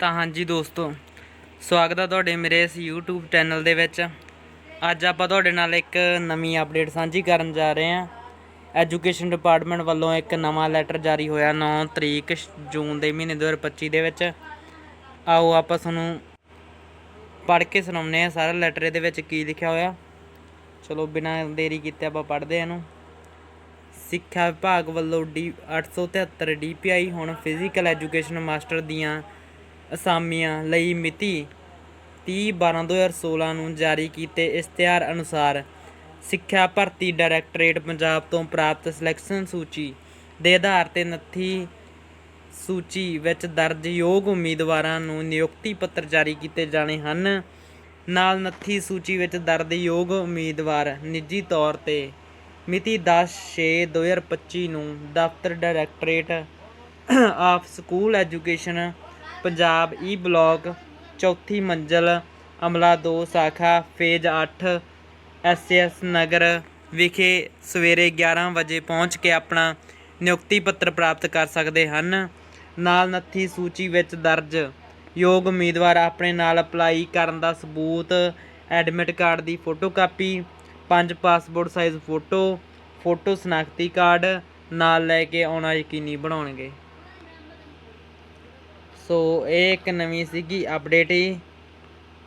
ਤਾਂ ਹਾਂਜੀ ਦੋਸਤੋ, ਸਵਾਗਤ ਹੈ ਤੁਹਾਡੇ ਮੇਰੇ ਇਸ YouTube ਚੈਨਲ ਦੇ ਵਿੱਚ। ਅੱਜ ਆਪਾਂ ਤੁਹਾਡੇ ਨਾਲ ਇੱਕ ਨਵੀਂ ਅਪਡੇਟ ਸਾਂਝੀ ਕਰਨ ਜਾ ਰਹੇ ਹਾਂ। ਐਜੂਕੇਸ਼ਨ ਡਿਪਾਰਟਮੈਂਟ ਵੱਲੋਂ ਇੱਕ ਨਵਾਂ ਲੈਟਰ ਜਾਰੀ ਹੋਇਆ 9 ਤਰੀਕ ਜੂਨ ਦੇ ਮਹੀਨੇ 2025 ਦੇ ਵਿੱਚ। ਆਓ ਆਪਾਂ ਤੁਹਾਨੂੰ ਪੜ੍ਹ ਕੇ ਸੁਣਾਉਂਦੇ ਹਾਂ ਸਾਰਾ ਲੈਟਰ ਇਹਦੇ ਵਿੱਚ ਕੀ ਲਿਖਿਆ ਹੋਇਆ। ਚਲੋ ਬਿਨਾਂ ਦੇਰੀ ਕੀਤੇ ਆਪਾਂ ਪੜ੍ਹਦੇ ਹਾਂ ਇਹਨੂੰ। ਸਿੱਖਿਆ ਵਿਭਾਗ ਵੱਲੋਂ ਡੀ 873 ਡੀਪੀਆਈ ਹੁਣ ਫਿਜ਼ੀਕਲ ਐਜੂਕੇਸ਼ਨ ਮਾਸਟਰ ਦੀਆਂ ਅਸਾਮੀਆਂ ਲਈ ਮਿਤੀ 30/12/2016 ਨੂੰ ਜਾਰੀ ਕੀਤੇ ਇਸ਼ਤਿਹਾਰ ਅਨੁਸਾਰ ਸਿੱਖਿਆ ਭਰਤੀ ਡਾਇਰੈਕਟੋਰੇਟ ਪੰਜਾਬ ਤੋਂ ਪ੍ਰਾਪਤ ਸਿਲੈਕਸ਼ਨ ਸੂਚੀ ਦੇ ਆਧਾਰ ਤੇ ਨੱਥੀ ਸੂਚੀ ਵਿੱਚ ਦਰਜ ਯੋਗ ਉਮੀਦਵਾਰਾਂ ਨੂੰ ਨਿਯੁਕਤੀ ਪੱਤਰ ਜਾਰੀ ਕੀਤੇ ਜਾਣੇ ਹਨ। ਨਾਲ ਨੱਥੀ ਸੂਚੀ ਵਿੱਚ ਦਰਜ ਯੋਗ ਉਮੀਦਵਾਰ ਨਿੱਜੀ ਤੌਰ ਤੇ ਮਿਤੀ 10/6/2025 ਨੂੰ ਦਫ਼ਤਰ directorate of school education Punjab e E block ਚੌਥੀ ਮੰਜ਼ਲ, ਅਮਲਾ 2 ਸ਼ਾਖਾ, ਫੇਜ਼ 8 ਐਸਐਸ ਨਗਰ ਵਿਖੇ ਸਵੇਰੇ 11 ਵਜੇ ਪਹੁੰਚ ਕੇ ਆਪਣਾ ਨਿਯੁਕਤੀ ਪੱਤਰ ਪ੍ਰਾਪਤ ਕਰ ਸਕਦੇ ਹਨ। ਨਾਲ ਨੱਥੀ ਸੂਚੀ ਵਿੱਚ ਦਰਜ, ਯੋਗ ਉਮੀਦਵਾਰ ਆਪਣੇ ਨਾਲ ਅਪਲਾਈ ਕਰਨ ਦਾ ਸਬੂਤ, ਐਡਮਿਟ ਕਾਰਡ ਦੀ ਫੋਟੋਕਾਪੀ ਪੰਜ ਪਾਸਪੋਰਟ ਸਾਈਜ਼ ਫੋਟੋ ਫੋਟੋ ਸ਼ਨਾਖਤੀ ਕਾਰਡ ਨਾਲ ਲੈ ਕੇ ਆਉਣਾ ਯਕੀਨੀ ਬਣਾਉਣਗੇ। ਸੋ ਇਹ ਇੱਕ ਨਵੀਂ ਸੀਗੀ ਅਪਡੇਟ ਹੀ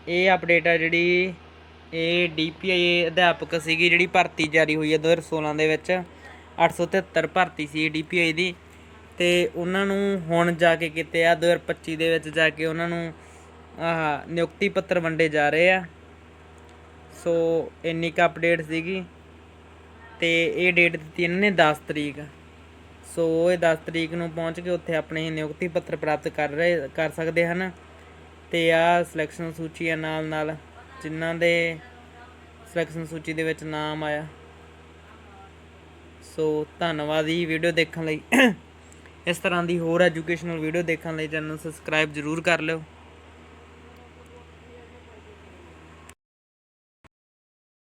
ਇਹ ਅਪਡੇਟ ਆ ਜਿਹੜੀ ਇਹ ਡੀਪੀਆਈ ਅਧਿਆਪਕ ਸੀਗੀ ਜਿਹੜੀ ਭਰਤੀ ਜਾਰੀ ਹੋਈ ਹੈ 2016 ਦੇ ਵਿੱਚ। 873 ਭਰਤੀ ਸੀ ਡੀਪੀਆਈ ਦੀ। ਤੇ ਉਹਨਾਂ ਨੂੰ ਹੁਣ ਜਾ ਕੇ ਕਿਤੇ ਆ 2025 ਦੇ ਵਿੱਚ ਜਾ ਕੇ ਉਹਨਾਂ ਨੂੰ ਆਹ ਨਿਯੁਕਤੀ ਪੱਤਰ ਵੰਡੇ ਜਾ ਰਹੇ ਆ। ਸੋ ਇੰਨੀ ਕੁ ਅਪਡੇਟ ਸੀਗੀ। ਤੇ ਇਹ ਡੇਟ ਦਿੱਤੀ ਇਹਨਾਂ ਨੇ 10 ਤਰੀਕ। ਸੋ ਇਹ 10 ਤਰੀਕ ਨੂੰ ਪਹੁੰਚ ਕੇ ਉੱਥੇ ਆਪਣੇ ਨਿਯੁਕਤੀ ਪੱਤਰ ਪ੍ਰਾਪਤ ਕਰ ਰਹੇ, ਕਰ ਸਕਦੇ ਹਨ। ਤੇ ਆ ਸਿਲੈਕਸ਼ਨ ਸੂਚੀ ਆ ਨਾਲ ਨਾਲ, ਜਿਨ੍ਹਾਂ ਦੇ ਸਿਲੈਕਸ਼ਨ ਸੂਚੀ ਦੇ ਵਿੱਚ ਨਾਮ ਆਇਆ। ਸੋ ਧੰਨਵਾਦ ਜੀ ਵੀਡੀਓ ਦੇਖਣ ਲਈ। ਇਸ ਤਰ੍ਹਾਂ ਦੀ ਹੋਰ ਐਜੂਕੇਸ਼ਨਲ ਵੀਡੀਓ ਦੇਖਣ ਲਈ ਚੈਨਲ ਨੂੰ ਸਬਸਕ੍ਰਾਈਬ ਜ਼ਰੂਰ ਕਰ ਲਿਓ।